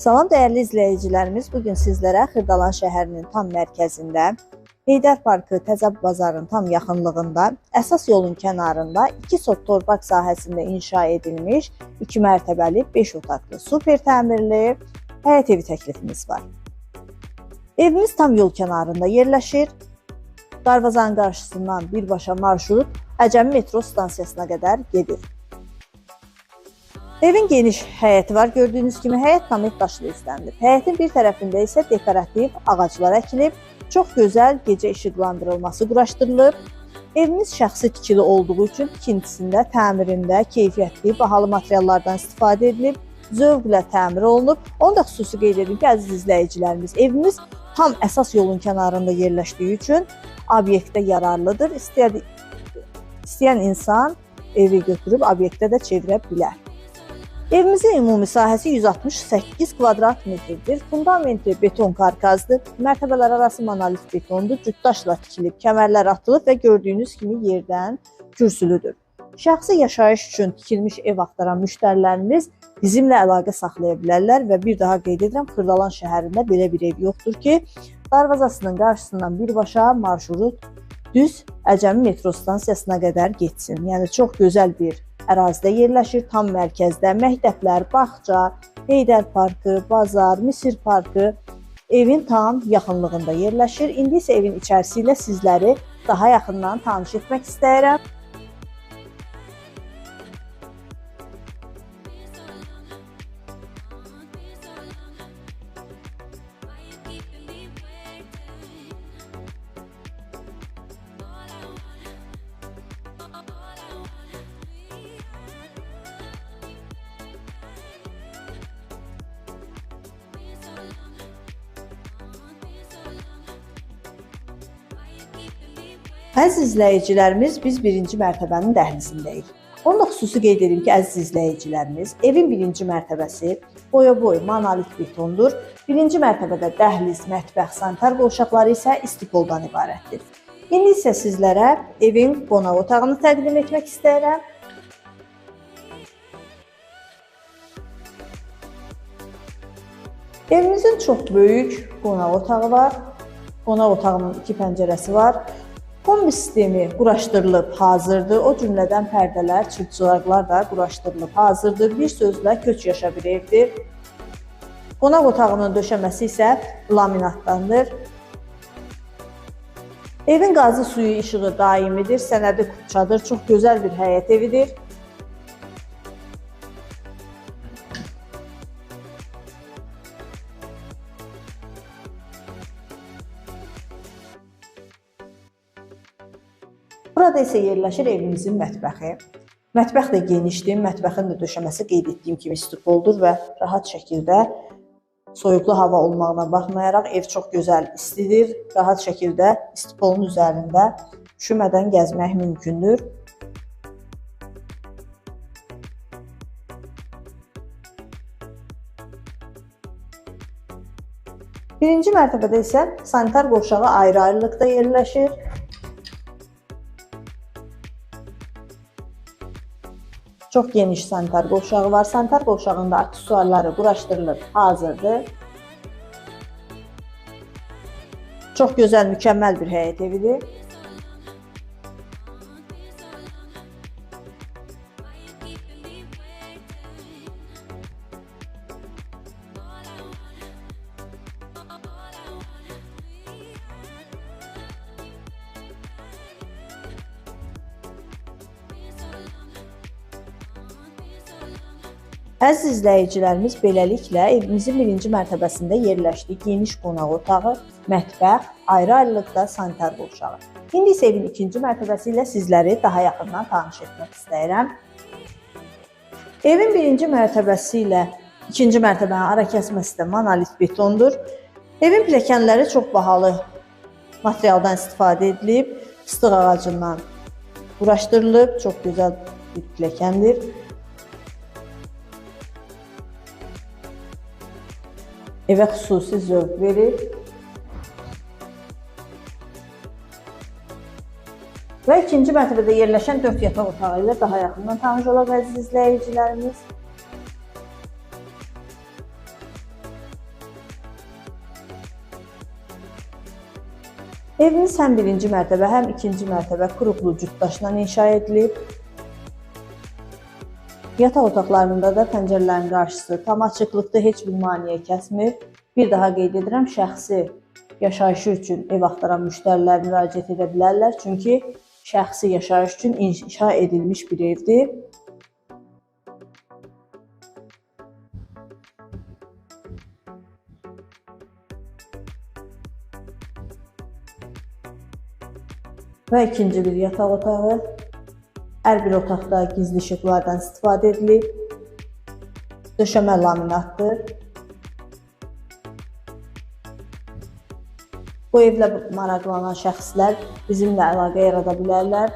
Salam dəyərli izləyicilərimiz, bu gün sizlərə Xırdalan şəhərinin tam mərkəzində, Heydər Parkı Təzə bazarın tam yaxınlığında, əsas yolun kənarında 2 sot torpaq sahəsində inşa edilmiş 2 mərtəbəli 5 otaqlı super təmirli həyət evi təklifimiz var. Evimiz tam yol kənarında yerləşir. Darvazanın qarşısından birbaşa marşrut Əcəmi metro stansiyasına qədər gedir. Evin geniş həyəti var. Gördüyünüz kimi həyət namet daşlı izlənilib. Həyətin bir tərəfində isə dekorativ ağaclar əkilib, çox gözəl gecə işıqlandırılması quraşdırılıb. Evimiz şəxsi tikili olduğu üçün tikintisində, təmirində keyfiyyətli, bahalı materiallardan istifadə edilib, zövqlə təmir olunub. Onu da xüsusi qeyd edim ki, əziz izləyicilərimiz, evimiz tam əsas yolun kənarında yerləşdiyi üçün obyektə yararlıdır. İstəyən istəyən insan evi götürüb obyektə də çevirə bilər. Evimizin ümumi sahəsi 168 kvadrat metrdir. Fundamenti beton karkazdır. Mərtəbələr arası monolit betondur. Cütdaşla tikilib, kəmərlər atılıb və gördüyünüz kimi yerdən kürsülüdür. Şəxsi yaşayış üçün tikilmiş ev axtaran müştərilərimiz bizimlə əlaqə saxlaya bilərlər və bir daha qeyd edirəm, Xırdalan şəhərində belə bir ev yoxdur ki, darvazasının qarşısından birbaşa marşrut düz Əcəmi metro stansiyasına qədər getsin. Yəni çox gözəl bir ərazidə yerləşir, tam mərkəzdə məktəblər, bağça, Heydər parkı, bazar, Misir parkı evin tam yaxınlığında yerləşir. İndi isə evin içərisi ilə sizləri daha yaxından tanış etmək istəyirəm. Əziz izləyicilərimiz, biz birinci mərtəbənin dəhlizindəyik. Onu da xüsusi qeyd edim ki, əziz izləyicilərimiz, evin birinci mərtəbəsi boya-boy monolit betondur. Birinci mərtəbədə dəhliz, mətbəx, sanitar qovşaqları isə istipoldan ibarətdir. İndi isə sizlərə evin qonaq otağını təqdim etmək istəyirəm. Evimizin çox böyük qonaq otağı var. Qonaq otağının iki pəncərəsi var. Kombi sistemi quraşdırılıb hazırdır. O cümlədən pərdələr, çırpçılarlar da quraşdırılıb hazırdır. Bir sözlə köç yaşa bir evdir. Qonaq otağının döşəməsi isə laminatdandır. Evin qazı suyu işığı daimidir, sənədi çadır, çox gözəl bir həyət evidir. Burada isə yerləşir evimizin mətbəxi. Mətbəx də genişdir, mətbəxin də döşəməsi qeyd etdiyim kimi stipoldur və rahat şəkildə soyuqlu hava olmağına baxmayaraq ev çox gözəl istidir. Rahat şəkildə stipolun üzərində üşümədən gəzmək mümkündür. Birinci mərtəbədə isə sanitar qovşağı ayrı-ayrılıqda yerləşir. Çox geniş sanitar qovşağı var. Sanitar qovşağında aksesuarları quraşdırılıb hazırdır. Çox gözəl, mükəmməl bir həyət evidir. Əziz izləyicilərimiz, beləliklə evimizin birinci mərtəbəsində yerləşdiyi geniş qonaq otağı, mətbəx, ayrı-ayrılıqda sanitar qovşağı. İndi isə evin ikinci mərtəbəsi ilə sizləri daha yaxından tanış etmək istəyirəm. Evin birinci mərtəbəsi ilə ikinci mərtəbənin ara kəsməsi də monolit betondur. Evin pilləkənləri çox bahalı materialdan istifadə edilib, fıstıq ağacından quraşdırılıb, çox gözəl bir pilləkəndir. evə xüsusi zövq verir. Və ikinci mərtəbədə yerləşən 4 yataq otağı ilə daha yaxından tanış olaq əziz izləyicilərimiz. Evimiz həm birinci mərtəbə, həm ikinci mərtəbə quruqlu cütdaşla inşa edilib. Yataq otaqlarında da pəncərələrin qarşısı tam açıqlıqda heç bir maneə kəsmir. Bir daha qeyd edirəm, şəxsi yaşayışı üçün ev axtaran müştərilər müraciət edə bilərlər, çünki şəxsi yaşayış üçün inşa edilmiş bir evdir. Və ikinci bir yataq otağı. Hər bir otaqda gizli işıqlardan istifadə edilib. Döşəmə laminatdır. Bu evlə maraqlanan şəxslər bizimlə əlaqə yarada bilərlər.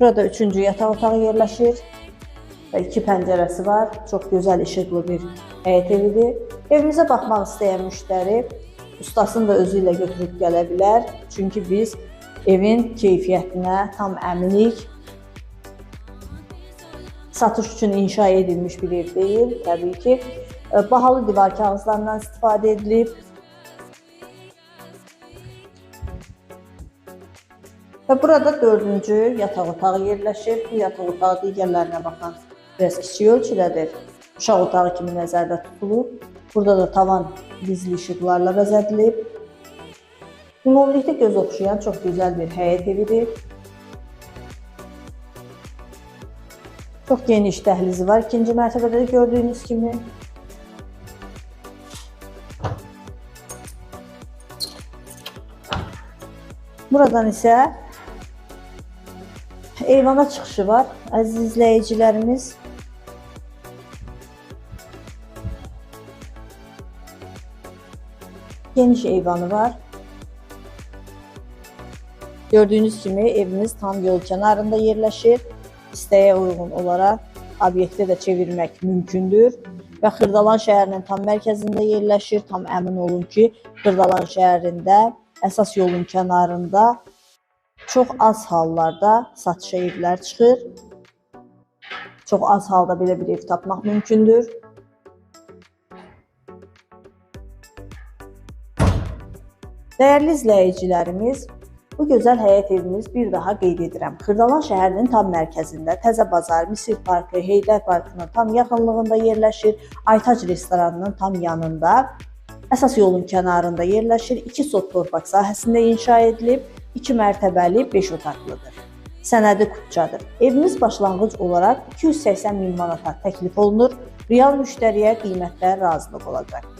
Burada üçüncü yataq otağı yerləşir və iki pəncərəsi var. Çox gözəl işıqlı bir həyət evidir. Evimizə baxmaq istəyən müştəri ustasını da özü ilə götürüb gələ bilər. Çünki biz evin keyfiyyətinə tam əminik. Satış üçün inşa edilmiş bir ev deyil, təbii ki. Bahalı divar kağızlarından istifadə edilib. Və burada dördüncü yataq otağı yerləşir. Bu yataq otağı digərlərinə baxan biraz kiçik ölçüdədir. Uşaq otağı kimi nəzərdə tutulub. Burada da tavan gizli işıqlarla bəzədilib. Ümumilikdə göz oxşayan çox gözəl bir həyət evidir. Çox geniş dəhlizi var. İkinci mərtəbədə də gördüyünüz kimi. Buradan isə eyvana çıxışı var. Əziz izləyicilərimiz, geniş eyvanı var. Gördüyünüz kimi evimiz tam yol kənarında yerləşir. İstəyə uyğun olaraq obyekti də çevirmək mümkündür və Xırdalan şəhərinin tam mərkəzində yerləşir. Tam əmin olun ki, Xırdalan şəhərində əsas yolun kənarında çox az hallarda satışa evlər çıxır. Çox az halda belə bir ev tapmaq mümkündür. Dəyərli izləyicilərimiz, bu gözəl həyət evimiz bir daha qeyd edirəm. Xırdalan şəhərinin tam mərkəzində Təzə Bazar, Misir Parkı, Heydər Parkının tam yaxınlığında yerləşir. Aytac restoranının tam yanında, əsas yolun kənarında yerləşir. 2 sot torpaq sahəsində inşa edilib, 2 mərtəbəli 5 otaqlıdır. Sənədi kupçadır. Evimiz başlanğıc olaraq 280 min manata təklif olunur. Real müştəriyə qiymətlər razılıq olacaq.